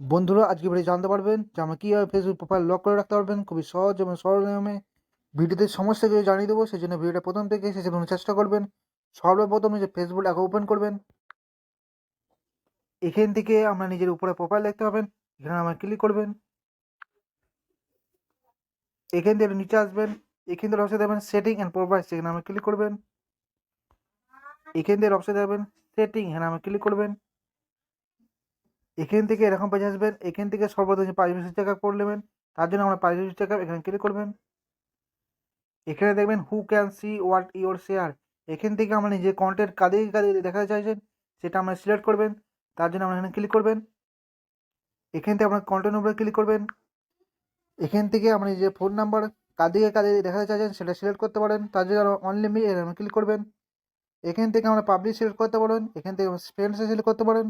বন্ধুরা, আজকে ভিডিও জানতে পারবেন যে আমরা কীভাবে ফেসবুক প্রোফাইল লক করে রাখতে পারবেন। খুবই সহজ এবং সরল নিয়মে ভিডিওতে সমস্ত কিছু জানিয়ে দেবো। সেই জন্য ভিডিওটা প্রথম থেকে শেষে পর্যন্ত চেষ্টা করবেন। সর্বপ্রথম যে ফেসবুক অ্যাকাউন্ট ওপেন করবেন, এখান থেকে আমরা নিজের উপরে প্রোফাইল দেখতে পাবেন। এখানে আমরা ক্লিক করবেন। এখান থেকে নিচে আসবেন। এখান থেকে অপশন দেবেন সেটিং অ্যান্ড প্রোফাইল সেখানে আমরা ক্লিক করবেন। এখান থেকে অপশন দেবেন সেটিং এখানে আমরা ক্লিক করবেন। এখান থেকে এরকম পেজে আসবেন, এখান থেকে সর্বপ্রথম যে প্রাইভেসি চেক আপ করে নেবেন, তার জন্য আমরা প্রাইভেসি চেক আপ এখানে ক্লিক করবেন। এখানে দেখবেন who can see what your share এখান থেকে আমরা নিজে কন্টেন্ট কাদের কাদের দেখাতে চাইছেন, সেটা আমরা সিলেক্ট করবেন, তার জন্য আমরা এখানে ক্লিক করবেন। এখান থেকে আমরা কন্টেন্ট উপরে ক্লিক করবেন। এখান থেকে আমরা যে ফোন নাম্বার কাদিকে কাদের দেখাতে চাইছেন, সেটা সিলেক্ট করতে পারেন, তার জন্য অনলিমি এখানে ক্লিক করবেন। এখান থেকে আমরা পাবলিক সিলেক্ট করতে পারেন, এখান থেকে ফ্রেন্ডসে সিলেক্ট করতে পারেন।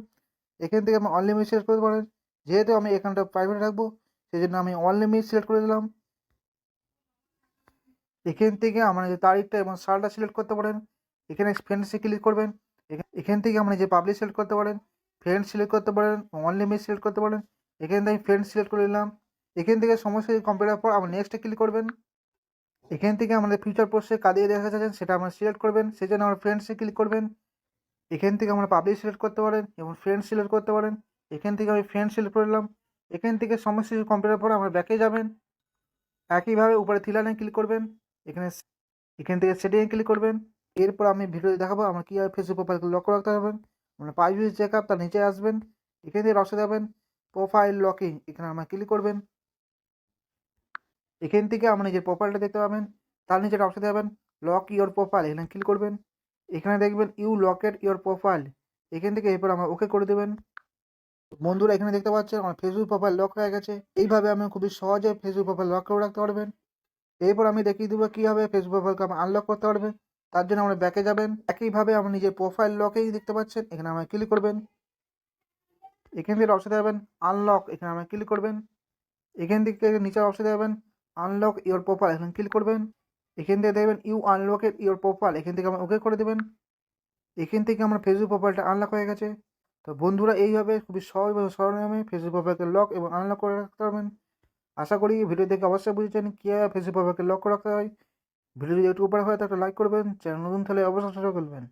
এখান থেকে আমরা অনলিমিট সিলেক্ট করতে পারেন যেহেতু আমি এখানটা প্রাইভেট রাখব সেই জন্য আমি অনলিমিট সিলেক্ট করে দিলাম। এখান থেকে আমরা যে তারিখটা এবং সালটা সিলেক্ট করতে পারেন, এখানে ফ্রেন্ডসে ক্লিক করবেন। এখান- থেকে আমরা যে পাবলিক সিলেক্ট করতে পারেন ফ্রেন্ড সিলেক্ট করতে পারেন অনলিমিট সিলেক্ট করতে পারেন, এখান থেকে আমি ফ্রেন্ড সিলেক্ট করে নিলাম। এখান থেকে সমস্ত কমপ্লিটের পর আমরা নেক্সটে ক্লিক করবেন। এখান থেকে আমাদের ফিউচার পোস্টে কাদিয়ে দেখা যাচ্ছেন সেটা আমরা সিলেক্ট করবেন সেই জন্য আমরা ফ্রেন্ডসে ক্লিক করবেন। এখান থেকে আমরা পাবলিক সিলেক্ট করতে পারেন এবং ফ্রেন্ড সিলেক্ট করতে পারেন। এখান থেকে আমি ফ্রেন্ড সিলেক্ট করলাম এখান থেকে সমস্ত কিছু কমপ্লিটের পর আমরা ব্যাকে যাবেন। একইভাবে উপরে থিলানে ক্লিক করবেন। এখানে এখান থেকে সেটিংয়ে ক্লিক করবেন। এরপর আমি ভিডিও দেখাবো আমরা কীভাবে ফেসবুক প্রোফাইলকে লক রাখতে পারবেন। আমরা প্রাইভেসি চেক আপ তার নিচে আসবেন। এখান থেকে রসে যাবেন। প্রোফাইল লকিং এখানে আমরা ক্লিক করবেন। এখান থেকে আমরা নিজের প্রোফাইলটা দেখতে পাবেন। তার নিচে অপশন যাবেন। লক ইওর প্রোফাইল এখানে ক্লিক করবেন। এখানে দেখবেন ইউ লকেট ইওর প্রোফাইল এখান থেকে এরপর আমরা ওকে করে দেবেন। বন্ধুরা এখানে দেখতে পাচ্ছেন আমার ফেসবুক প্রোফাইল লক হয়ে গেছে। এইভাবে আমি খুবই সহজে ফেসবুক প্রোফাইল লক করে রাখতে পারবেন। এরপর আমি দেখিয়ে দেবো কীভাবে ফেসবুক প্রোফাইলকে আমরা আনলক করতে পারবেন। তার জন্য আমরা ব্যাকে যাবেন। একইভাবে আমরা নিজের প্রোফাইল লকেই দেখতে পাচ্ছেন। এখানে আমরা ক্লিক করবেন। এখান থেকে অপশন যাবেন আনলক এখানে আমরা ক্লিক করবেন। এখান থেকে নিচে অপশন যাবেন। আনলক ইওর প্রোফাইল এখানে ক্লিক করবেন। এখান থেকে দেখবেন ইউ আনলকেড ইউর প্রোফাইল এখান থেকে আমরা ওকে করে দেবেন। এখান থেকে আমার ফেসবুক প্রোফাইলটা আনলক হয়ে গেছে। তো বন্ধুরা, এইভাবে খুবই সহজ এবং সরল ফেসবুক প্রোফাইলকে লক এবং আনলক করে রাখতে পারবেন আশা করি ভিডিও দেখে অবশ্যই বুঝেছেন কীভাবে ফেসবুক প্রোফাইলকে লক রাখতে হয়। ভিডিও যদি একটু উপরে হয় তো একটা লাইক করবেন। চ্যানেল নতুন তাহলে অবশ্যই করবেন।